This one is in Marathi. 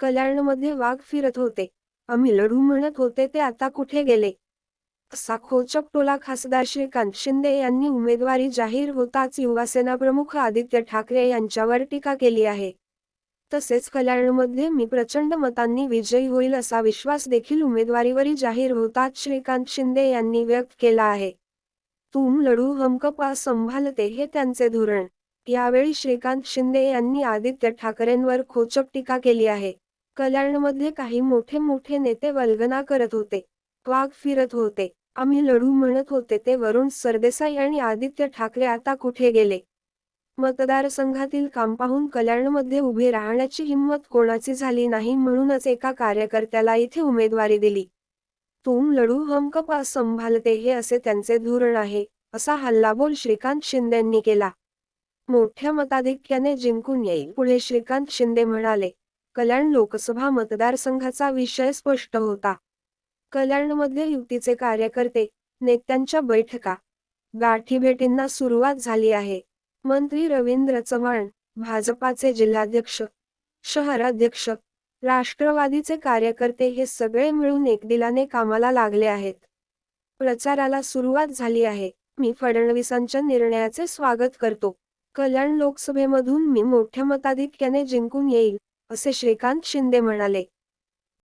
कल्याणमध्ये वाघ फिरत होते. आम्ही लढू म्हणत होते ते आता कुठे गेले? असा खोचक टोला खासदार श्रीकांत शिंदे यांनी उमेदवारी जाहीर होताच युवासेना प्रमुख आदित्य ठाकरे यांच्यावर टीका केली आहे. तसेच कल्याणमध्ये मी प्रचंड मतांनी विजयी होईल असा विश्वास देखील उमेदवारीवरी जाहीर होताच श्रीकांत शिंदे यांनी व्यक्त केला आहे. तुम लढू हमकपा संभालते हे त्यांचे धोरण. यावेळी श्रीकांत शिंदे यांनी आदित्य ठाकरेंवर खोचक टीका केली आहे. कल्याणमध्ये काही मोठे मोठे नेते वल्गना करत होते. वाघ फिरत होते. आम्ही लढू म्हणत होते ते वरुण सरदेसाई आणि आदित्य ठाकरे आता कुठे गेले? मतदारसंघातील काम पाहून कल्याणमध्ये उभे राहण्याची हिंमत कोणाची झाली नाही म्हणूनच एका कार्यकर्त्याला इथे उमेदवारी दिली. तुम लढू हम पास संभालते हे असे त्यांचे धोरण आहे असा हल्लाबोल श्रीकांत शिंदेंनी केला. मोठ्या मताधिक्याने जिंकून येईल पुढे श्रीकांत शिंदे म्हणाले. कल्याण लोकसभा मतदारसंघाचा विषय स्पष्ट होता. कल्याणमध्ये युतीचे कार्यकर्ते नेत्यांच्या बैठका गाठीभेटींना सुरुवात झाली आहे. मंत्री रवींद्र चव्हाण भाजपाचे जिल्हाध्यक्ष शहराध्यक्ष राष्ट्रवादीचे कार्यकर्ते हे सगळे मिळून एकदिलाने कामाला लागले आहेत. प्रचाराला सुरुवात झाली आहे. मी फडणवीसांच्या निर्णयाचे स्वागत करतो. कल्याण लोकसभेमधून मी मोठ्या मताधिक्याने जिंकून येईल. असे श्रीकांत शिंदे म्हणाले.